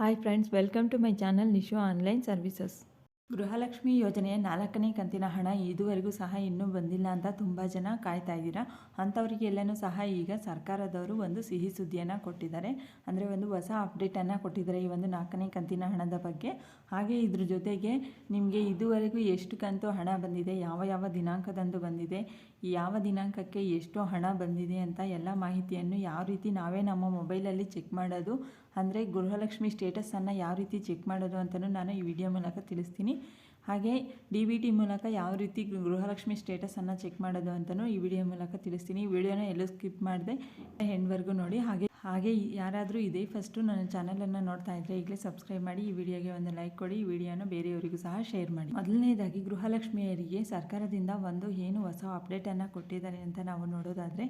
Hi friends welcome to my channel Nishu online services Gruhalakshmi ಯೋಜನೆಯ ನಾಲ್ಕನೇ ಕಂತಿನ ಹಣ ಇದುವರೆಗೂ ಸಹ ಇನ್ನೂ ಬಂದಿಲ್ಲ ಅಂತ ತುಂಬ ಜನ ಕಾಯ್ತಾ ಇದ್ದೀರಾ? ಅಂಥವರಿಗೆಲ್ಲನೂ ಸಹ ಈಗ ಸರ್ಕಾರದವರು ಒಂದು ಸಿಹಿ ಸುದ್ದಿಯನ್ನು ಕೊಟ್ಟಿದ್ದಾರೆ. ಅಂದರೆ ಒಂದು ಹೊಸ ಅಪ್ಡೇಟನ್ನು ಕೊಟ್ಟಿದ್ದಾರೆ ಈ ಒಂದು ನಾಲ್ಕನೇ ಕಂತಿನ ಹಣದ ಬಗ್ಗೆ. ಹಾಗೆ ಇದ್ರ ಜೊತೆಗೆ ನಿಮಗೆ ಇದುವರೆಗೂ ಎಷ್ಟು ಕಂತು ಹಣ ಬಂದಿದೆ? ಯಾವ ಯಾವ ದಿನಾಂಕದಂದು ಬಂದಿದೆ? ಯಾವ ದಿನಾಂಕಕ್ಕೆ ಎಷ್ಟು ಹಣ ಬಂದಿದೆ ಅಂತ ಎಲ್ಲ ಮಾಹಿತಿಯನ್ನು ಯಾವ ರೀತಿ ನಾವೇ ನಮ್ಮ ಮೊಬೈಲಲ್ಲಿ ಚೆಕ್ ಮಾಡೋದು? ಅಂದರೆ ಗೃಹಲಕ್ಷ್ಮಿ ಸ್ಟೇಟಸನ್ನು ಯಾವ ರೀತಿ ಚೆಕ್ ಮಾಡೋದು ಅಂತಲೂ ನಾನು ಈ ವಿಡಿಯೋ ಮೂಲಕ ತಿಳಿಸ್ತೀನಿ. ಹಾಗೆ ಡಿ ಬಿ ಟಿ ಮೂಲಕ ಯಾವ ರೀತಿ ಗೃಹಲಕ್ಷ್ಮಿ ಸ್ಟೇಟಸನ್ನು ಚೆಕ್ ಮಾಡೋದು ಅಂತಲೂ ಈ ವಿಡಿಯೋ ಮೂಲಕ ತಿಳಿಸ್ತೀನಿ. ವಿಡಿಯೋನ ಎಲ್ಲೂ ಸ್ಕಿಪ್ ಮಾಡಿದೆ ಹೆಣ್ವರೆಗೂ ನೋಡಿ. ಹಾಗೆ ಹಾಗೆ ಯಾರಾದರೂ ಇದೇ ಫಸ್ಟು ನನ್ನ ಚಾನಲನ್ನು ನೋಡ್ತಾ ಇದ್ದರೆ ಈಗಲೇ ಸಬ್ಸ್ಕ್ರೈಬ್ ಮಾಡಿ, ಈ ವಿಡಿಯೋಗೆ ಒಂದು ಲೈಕ್ ಕೊಡಿ, ಈ ವಿಡಿಯೋನ ಬೇರೆಯವರಿಗೂ ಸಹ ಶೇರ್ ಮಾಡಿ. ಮೊದಲನೇದಾಗಿ ಗೃಹಲಕ್ಷ್ಮಿಯರಿಗೆ ಸರ್ಕಾರದಿಂದ ಒಂದು ಏನು ಹೊಸ ಅಪ್ಡೇಟನ್ನು ಕೊಟ್ಟಿದ್ದಾರೆ ಅಂತ ನಾವು ನೋಡೋದಾದರೆ,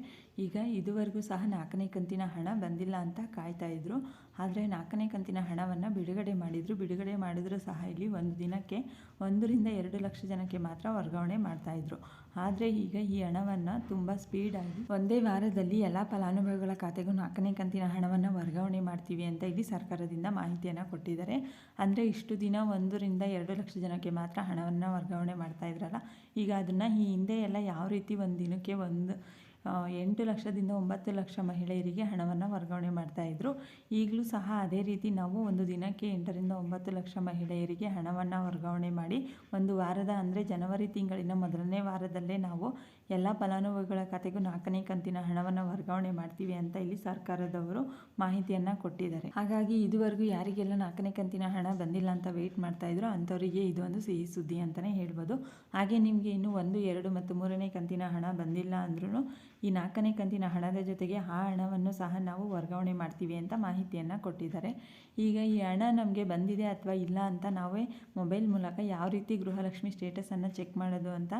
ಈಗ ಇದುವರೆಗೂ ಸಹ ನಾಲ್ಕನೇ ಕಂತಿನ ಹಣ ಬಂದಿಲ್ಲ ಅಂತ ಕಾಯ್ತಾ ಇದ್ರು. ಆದರೆ ನಾಲ್ಕನೇ ಕಂತಿನ ಹಣವನ್ನು ಬಿಡುಗಡೆ ಮಾಡಿದರು. ಬಿಡುಗಡೆ ಮಾಡಿದರೂ ಸಹ ಇಲ್ಲಿ ಒಂದು ದಿನಕ್ಕೆ ಒಂದರಿಂದ ಎರಡು ಲಕ್ಷ ಜನಕ್ಕೆ ಮಾತ್ರ ವರ್ಗಾವಣೆ ಮಾಡ್ತಾಯಿದ್ರು ಆದರೆ ಈಗ ಈ ಹಣವನ್ನು ತುಂಬ ಸ್ಪೀಡಾಗಿ ಒಂದೇ ವಾರದಲ್ಲಿ ಎಲ್ಲ ಫಲಾನುಭವಿಗಳ ಖಾತೆಗೂ ನಾಲ್ಕನೇ ಕಂತಿನ ಹಣವನ್ನು ವರ್ಗಾವಣೆ ಮಾಡ್ತೀವಿ ಅಂತ ಇಲ್ಲಿ ಸರ್ಕಾರದಿಂದ ಮಾಹಿತಿಯನ್ನು ಕೊಟ್ಟಿದ್ದಾರೆ. ಅಂದರೆ ಇಷ್ಟು ದಿನ ಒಂದರಿಂದ ಎರಡು ಲಕ್ಷ ಜನಕ್ಕೆ ಮಾತ್ರ ಹಣವನ್ನು ವರ್ಗಾವಣೆ ಮಾಡ್ತಾ ಇದ್ರಲ್ಲ, ಈಗ ಅದನ್ನು ಈ ಹಿಂದೆ ಎಲ್ಲ ಯಾವ ರೀತಿ ಒಂದು ದಿನಕ್ಕೆ ಒಂದು ಎಂಟು ಲಕ್ಷದಿಂದ ಒಂಬತ್ತು ಲಕ್ಷ ಮಹಿಳೆಯರಿಗೆ ಹಣವನ್ನು ವರ್ಗಾವಣೆ ಮಾಡ್ತಾಯಿದ್ರು ಈಗಲೂ ಸಹ ಅದೇ ರೀತಿ ನಾವು ಒಂದು ದಿನಕ್ಕೆ ಎಂಟರಿಂದ ಒಂಬತ್ತು ಲಕ್ಷ ಮಹಿಳೆಯರಿಗೆ ಹಣವನ್ನು ವರ್ಗಾವಣೆ ಮಾಡಿ ಒಂದು ವಾರದ ಅಂದರೆ ಜನವರಿ ತಿಂಗಳಿನ ಮೊದಲನೇ ವಾರದಲ್ಲೇ ನಾವು ಎಲ್ಲ ಫಲಾನುಭವಿಗಳ ಖಾತೆಗೂ ನಾಲ್ಕನೇ ಕಂತಿನ ಹಣವನ್ನು ವರ್ಗಾವಣೆ ಮಾಡ್ತೀವಿ ಅಂತ ಇಲ್ಲಿ ಸರ್ಕಾರದವರು ಮಾಹಿತಿಯನ್ನು ಕೊಟ್ಟಿದ್ದಾರೆ. ಹಾಗಾಗಿ ಇದುವರೆಗೂ ಯಾರಿಗೆಲ್ಲ ನಾಲ್ಕನೇ ಕಂತಿನ ಹಣ ಬಂದಿಲ್ಲ ಅಂತ ವೆಯ್ಟ್ ಮಾಡ್ತಾಯಿದ್ರು ಅಂಥವರಿಗೆ ಇದು ಒಂದು ಸಿಹಿ ಸುದ್ದಿ ಅಂತಲೇ ಹೇಳ್ಬೋದು. ಹಾಗೆ ನಿಮಗೆ ಇನ್ನೂ ಒಂದು, ಎರಡು ಮತ್ತು ಮೂರನೇ ಕಂತಿನ ಹಣ ಬಂದಿಲ್ಲ ಅಂದ್ರೂ ಈ ನಾಲ್ಕನೇ ಕಂತಿನ ಹಣದ ಜೊತೆಗೆ ಆ ಹಣವನ್ನು ಸಹ ನಾವು ವರ್ಗಾವಣೆ ಮಾಡ್ತೀವಿ ಅಂತ ಮಾಹಿತಿಯನ್ನು ಕೊಟ್ಟಿದ್ದಾರೆ. ಈಗ ಈ ಹಣ ನಮಗೆ ಬಂದಿದೆ ಅಥವಾ ಇಲ್ಲ ಅಂತ ನಾವೇ ಮೊಬೈಲ್ ಮೂಲಕ ಯಾವ ರೀತಿ ಗೃಹಲಕ್ಷ್ಮಿ ಸ್ಟೇಟಸನ್ನು ಚೆಕ್ ಮಾಡೋದು ಅಂತ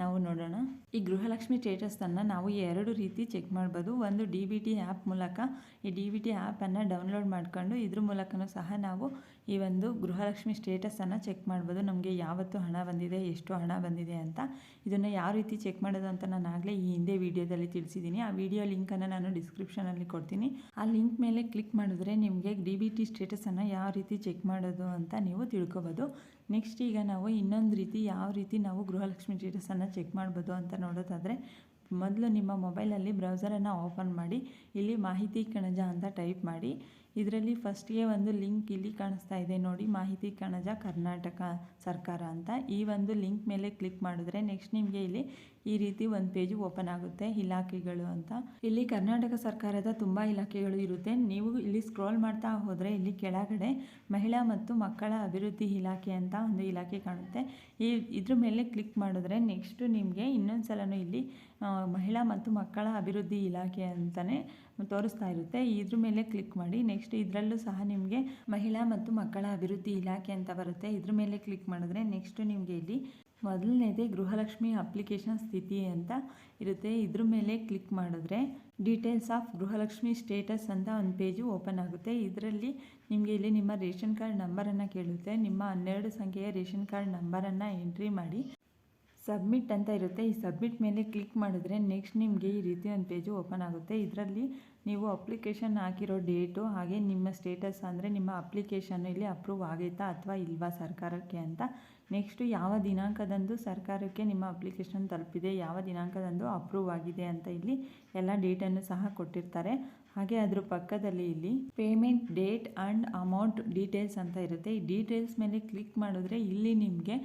ನಾವು ನೋಡೋಣ. ಈ ಗೃಹಲಕ್ಷ್ಮಿ ಸ್ಟೇಟಸನ್ನು ನಾವು ಎರಡು ರೀತಿ ಚೆಕ್ ಮಾಡ್ಬೋದು. ಒಂದು ಡಿ ಬಿ ಟಿ ಆ್ಯಪ್ ಮೂಲಕ ಈ ಡಿ ಬಿ ಟಿ ಆ್ಯಪನ್ನು ಡೌನ್ಲೋಡ್ ಮಾಡ್ಕೊಂಡು ಇದ್ರ ಮೂಲಕನೂ ಸಹ ನಾವು ಈ ಒಂದು ಗೃಹಲಕ್ಷ್ಮಿ ಸ್ಟೇಟಸನ್ನು ಚೆಕ್ ಮಾಡ್ಬೋದು. ನಮಗೆ ಯಾವತ್ತು ಹಣ ಬಂದಿದೆ, ಎಷ್ಟು ಹಣ ಬಂದಿದೆ ಅಂತ. ಇದನ್ನು ಯಾವ ರೀತಿ ಚೆಕ್ ಮಾಡೋದು ಅಂತ ನಾನು ಆಗಲೇ ಈ ಹಿಂದೆ ವೀಡಿಯೋದಲ್ಲಿ ತಿಳಿಸಿದ್ದೀನಿ. ಆ ವಿಡಿಯೋ ಲಿಂಕನ್ನು ನಾನು ಡಿಸ್ಕ್ರಿಪ್ಷನಲ್ಲಿ ಕೊಡ್ತೀನಿ. ಆ ಲಿಂಕ್ ಮೇಲೆ ಕ್ಲಿಕ್ ಮಾಡಿದ್ರೆ ನಿಮಗೆ ಡಿ ಬಿ ಟಿ ಸ್ಟೇಟಸನ್ನು ಯಾವ ರೀತಿ ಚೆಕ್ ಮಾಡೋದು ಅಂತ ನೀವು ತಿಳ್ಕೊಬೋದು. ನೆಕ್ಸ್ಟ್ ಈಗ ನಾವು ಇನ್ನೊಂದು ರೀತಿ ಯಾವ ರೀತಿ ನಾವು ಗೃಹಲಕ್ಷ್ಮಿ ಸ್ಟೇಟಸನ್ನು ಚೆಕ್ ಮಾಡ್ಬೋದು ಅಂತ ನೋಡೋದಾದರೆ, ಮೊದಲು ನಿಮ್ಮ ಮೊಬೈಲಲ್ಲಿ ಬ್ರೌಸರನ್ನು ಓಪನ್ ಮಾಡಿ, ಇಲ್ಲಿ ಮಾಹಿತಿ ಕಣಜ ಅಂತ ಟೈಪ್ ಮಾಡಿ ಇದರಲ್ಲಿ ಫಸ್ಟ್ಗೆ ಒಂದು ಲಿಂಕ್ ಇಲ್ಲಿ ಕಾಣಿಸ್ತಾ ಇದೆ. ನೋಡಿ, ಮಾಹಿತಿ ಕಣಜ ಕರ್ನಾಟಕ ಸರ್ಕಾರ ಅಂತ. ಈ ಒಂದು ಲಿಂಕ್ ಮೇಲೆ ಕ್ಲಿಕ್ ಮಾಡಿದ್ರೆ ನೆಕ್ಸ್ಟ್ ನಿಮಗೆ ಇಲ್ಲಿ ಈ ರೀತಿ ಒಂದು ಪೇಜು ಓಪನ್ ಆಗುತ್ತೆ, ಇಲಾಖೆಗಳು ಅಂತ. ಇಲ್ಲಿ ಕರ್ನಾಟಕ ಸರ್ಕಾರದ ತುಂಬ ಇಲಾಖೆಗಳು ಇರುತ್ತೆ. ನೀವು ಇಲ್ಲಿ ಸ್ಕ್ರೋಲ್ ಮಾಡ್ತಾ ಹೋದರೆ ಇಲ್ಲಿ ಕೆಳಗಡೆ ಮಹಿಳಾ ಮತ್ತು ಮಕ್ಕಳ ಅಭಿವೃದ್ಧಿ ಇಲಾಖೆ ಅಂತ ಒಂದು ಇಲಾಖೆ ಕಾಣುತ್ತೆ. ಈ ಇದ್ರ ಮೇಲೆ ಕ್ಲಿಕ್ ಮಾಡಿದ್ರೆ ನೆಕ್ಸ್ಟ್ ನಿಮಗೆ ಇನ್ನೊಂದು ಸಲನೂ ಇಲ್ಲಿ ಮಹಿಳಾ ಮತ್ತು ಮಕ್ಕಳ ಅಭಿವೃದ್ಧಿ ಇಲಾಖೆ ಅಂತಲೇ ತೋರಿಸ್ತಾ ಇರುತ್ತೆ. ಇದ್ರ ಮೇಲೆ ಕ್ಲಿಕ್ ಮಾಡಿ ನೆಕ್ಸ್ಟ್ ಇದರಲ್ಲೂ ಸಹ ನಿಮಗೆ ಮಹಿಳಾ ಮತ್ತು ಮಕ್ಕಳ ಅಭಿವೃದ್ಧಿ ಇಲಾಖೆ ಅಂತ ಬರುತ್ತೆ. ಇದ್ರ ಮೇಲೆ ಕ್ಲಿಕ್ ಮಾಡಿದ್ರೆ ನೆಕ್ಸ್ಟ್ ನಿಮಗೆ ಇಲ್ಲಿ ಮೊದಲನೇದೇ ಗೃಹಲಕ್ಷ್ಮಿ ಅಪ್ಲಿಕೇಶನ್ ಸ್ಥಿತಿ ಅಂತ ಇರುತ್ತೆ. ಇದ್ರ ಮೇಲೆ ಕ್ಲಿಕ್ ಮಾಡಿದ್ರೆ ಡೀಟೇಲ್ಸ್ ಆಫ್ ಗೃಹಲಕ್ಷ್ಮಿ ಸ್ಟೇಟಸ್ ಅಂತ ಒಂದು ಪೇಜು ಓಪನ್ ಆಗುತ್ತೆ. ಇದರಲ್ಲಿ ನಿಮಗೆ ಇಲ್ಲಿ ನಿಮ್ಮ ರೇಷನ್ ಕಾರ್ಡ್ ನಂಬರನ್ನು ಕೇಳುತ್ತೆ. ನಿಮ್ಮ ಹನ್ನೆರಡು ಸಂಖ್ಯೆಯ ರೇಷನ್ ಕಾರ್ಡ್ ನಂಬರನ್ನು ಎಂಟ್ರಿ ಮಾಡಿ ಸಬ್ಮಿಟ್ ಅಂತ ಇರುತ್ತೆ. ಈ ಸಬ್ಮಿಟ್ ಮೇಲೆ ಕ್ಲಿಕ್ ಮಾಡಿದ್ರೆ ನೆಕ್ಸ್ಟ್ ನಿಮಗೆ ಈ ರೀತಿ ಒಂದು ಪೇಜು ಓಪನ್ ಆಗುತ್ತೆ. ಇದರಲ್ಲಿ ನೀವು ಅಪ್ಲಿಕೇಶನ್ ಹಾಕಿರೋ ಡೇಟು ಹಾಗೆ ನಿಮ್ಮ ಸ್ಟೇಟಸ್ ಅಂದರೆ ನಿಮ್ಮ ಅಪ್ಲಿಕೇಶನ್ ಇಲ್ಲಿ ಅಪ್ರೂವ್ ಆಗೈತಾ ಅಥವಾ ಇಲ್ವಾ ಸರ್ಕಾರಕ್ಕೆ ಅಂತ ನೆಕ್ಸ್ಟು ಯಾವ ದಿನಾಂಕದಂದು ಸರ್ಕಾರಕ್ಕೆ ನಿಮ್ಮ ಅಪ್ಲಿಕೇಶನ್ ತಲುಪಿದೆ, ಯಾವ ದಿನಾಂಕದಂದು ಅಪ್ರೂವ್ ಆಗಿದೆ ಅಂತ ಇಲ್ಲಿ ಎಲ್ಲ ಡೇಟನ್ನು ಸಹ ಕೊಟ್ಟಿರ್ತಾರೆ. ಹಾಗೆ ಅದ್ರ ಪಕ್ಕದಲ್ಲಿ ಇಲ್ಲಿ payment date and amount details ಅಂತ ಇರುತ್ತೆ. ಈ ಡೀಟೇಲ್ಸ್ ಮೇಲೆ ಕ್ಲಿಕ್ ಮಾಡಿದ್ರೆ ಇಲ್ಲಿ ನಿಮಗೆ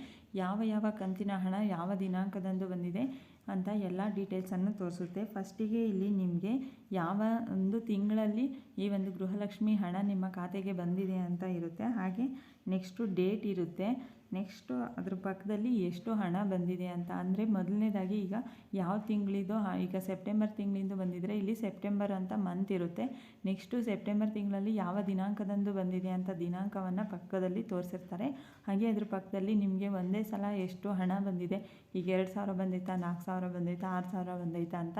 ಯಾವ ಯಾವ ಕಂತಿನ ಹಣ ಯಾವ ದಿನಾಂಕದಂದು ಬಂದಿದೆ ಅಂತ ಎಲ್ಲ ಡೀಟೇಲ್ಸನ್ನು ತೋರಿಸುತ್ತೆ. ಫಸ್ಟಿಗೆ ಇಲ್ಲಿ ನಿಮಗೆ ಯಾವ ಒಂದು ತಿಂಗಳಲ್ಲಿ ಈ ಒಂದು ಗೃಹಲಕ್ಷ್ಮಿ ಹಣ ನಿಮ್ಮ ಖಾತೆಗೆ ಬಂದಿದೆ ಅಂತ ಇರುತ್ತೆ. ಹಾಗೆ ನೆಕ್ಸ್ಟು ಡೇಟ್ ಇರುತ್ತೆ. ನೆಕ್ಸ್ಟು ಅದ್ರ ಪಕ್ಕದಲ್ಲಿ ಎಷ್ಟು ಹಣ ಬಂದಿದೆ ಅಂತ. ಅಂದರೆ ಮೊದಲನೇದಾಗಿ ಈಗ ಯಾವ ತಿಂಗಳಿದೋ ಈಗ ಸೆಪ್ಟೆಂಬರ್ ತಿಂಗಳಿಂದ ಬಂದಿದ್ದರೆ ಇಲ್ಲಿ ಸೆಪ್ಟೆಂಬರ್ ಅಂತ ಮಂತ್ ಇರುತ್ತೆ. ನೆಕ್ಸ್ಟು ಸೆಪ್ಟೆಂಬರ್ ತಿಂಗಳಲ್ಲಿ ಯಾವ ದಿನಾಂಕದಂದು ಬಂದಿದೆ ಅಂತ ದಿನಾಂಕವನ್ನು ಪಕ್ಕದಲ್ಲಿ ತೋರಿಸಿರ್ತಾರೆ. ಹಾಗೆ ಅದ್ರ ಪಕ್ಕದಲ್ಲಿ ನಿಮಗೆ ಒಂದೇ ಸಲ ಎಷ್ಟು ಹಣ ಬಂದಿದೆ. ಈಗ ಎರಡು ಸಾವಿರ ಬಂದೈತಾ ನಾಲ್ಕು ಸಾವಿರ ಬಂದೈತಾ, ಆರು ಸಾವಿರ ಬಂದೈತಾ ಅಂತ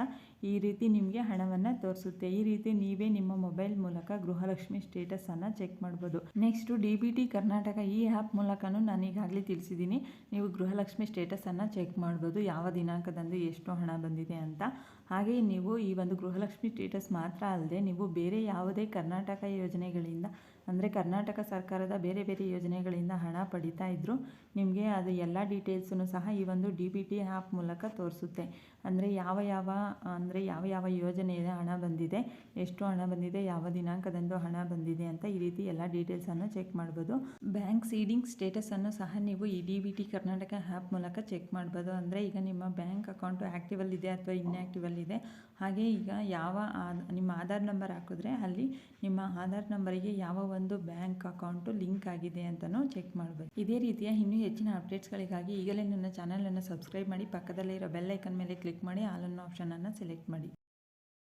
ಈ ರೀತಿ ನಿಮಗೆ ಹಣವನ್ನು ತೋರಿಸುತ್ತೆ. ಈ ರೀತಿ ನೀವೇ ನಿಮ್ಮ ಮೊಬೈಲ್ ಮೂಲಕ ಗೃಹಲಕ್ಷ್ಮಿ ಸ್ಟೇಟಸನ್ನು ಚೆಕ್ ಮಾಡ್ಬೋದು. Next D B T Karnataka ಈ ಆ್ಯಪ್ ಮೂಲಕನೂ ನಾನೀಗ ಈಗಾಗಲೇ ತಿಳಿಸಿದ್ದೀನಿ. ನೀವು ಗೃಹಲಕ್ಷ್ಮಿ ಸ್ಟೇಟಸನ್ನು ಚೆಕ್ ಮಾಡ್ಬೋದು. ಯಾವ ದಿನಾಂಕದಂದು ಎಷ್ಟು ಹಣ ಬಂದಿದೆ ಅಂತ. ಹಾಗೆಯೇ ನೀವು ಈ ಒಂದು ಗೃಹಲಕ್ಷ್ಮಿ ಸ್ಟೇಟಸ್ ಮಾತ್ರ ಅಲ್ಲದೆ ನೀವು ಬೇರೆ ಯಾವುದೇ ಕರ್ನಾಟಕ ಯೋಜನೆಗಳಿಂದ, ಅಂದರೆ ಕರ್ನಾಟಕ ಸರ್ಕಾರದ ಬೇರೆ ಬೇರೆ ಯೋಜನೆಗಳಿಂದ ಹಣ ಪಡಿತಾ ಇದ್ದರೂ ನಿಮಗೆ ಅದು ಎಲ್ಲ ಡೀಟೇಲ್ಸನ್ನು ಸಹ ಈ ಒಂದು ಡಿ ಬಿ ಟಿ ಆ್ಯಪ್ ಮೂಲಕ ತೋರಿಸುತ್ತೆ. ಅಂದರೆ ಯಾವ ಯಾವ, ಅಂದರೆ ಯಾವ ಯಾವ ಯೋಜನೆಯ ಹಣ ಬಂದಿದೆ, ಎಷ್ಟು ಹಣ ಬಂದಿದೆ, ಯಾವ ದಿನಾಂಕದಂದು ಹಣ ಬಂದಿದೆ ಅಂತ ಈ ರೀತಿ ಎಲ್ಲ ಡೀಟೇಲ್ಸನ್ನು ಚೆಕ್ ಮಾಡ್ಬೋದು. ಬ್ಯಾಂಕ್ ಸೀಡಿಂಗ್ ಸ್ಟೇಟಸನ್ನು ಸಹ ನೀವು ಈ D B T Karnataka app ಮೂಲಕ ಚೆಕ್ ಮಾಡ್ಬೋದು. ಅಂದರೆ ಈಗ ನಿಮ್ಮ ಬ್ಯಾಂಕ್ ಅಕೌಂಟು ಆ್ಯಕ್ಟಿವಲ್ಲಿದೆ ಅಥವಾ ಇನ್ಆ್ಯಕ್ಟಿವಲ್ಲಿದೆ ಹಾಗೆ ಈಗ ಯಾವ ನಿಮ್ಮ ಆಧಾರ್ ನಂಬರ್ ಹಾಕಿದ್ರೆ ಅಲ್ಲಿ ನಿಮ್ಮ ಆಧಾರ್ ನಂಬರಿಗೆ ಯಾವ ಒಂದು ಬ್ಯಾಂಕ್ ಅಕೌಂಟು ಲಿಂಕ್ ಆಗಿದೆ ಅಂತಲೂ ಚೆಕ್ ಮಾಡ್ಬೋದು. ಇದೇ ರೀತಿಯ ಇನ್ನೂ ಹೆಚ್ಚಿನ ಅಪ್ಡೇಟ್ಸ್ಗಳಿಗಾಗಿ ಈಗಲೇ ನನ್ನ ಚಾನಲನ್ನು ಸಬ್ಸ್ಕ್ರೈಬ್ ಮಾಡಿ ಪಕ್ಕದಲ್ಲೇ ಇರೋ ಬೆಲ್ಲೈಕನ್ ಮೇಲೆ ಕ್ಲಿಕ್ ಮಾಡಿ, ಆಲ್ ಅನ್ನೋ ಆಪ್ಷನನ್ನು ಸೆಲೆಕ್ಟ್ ಮಾಡಿ.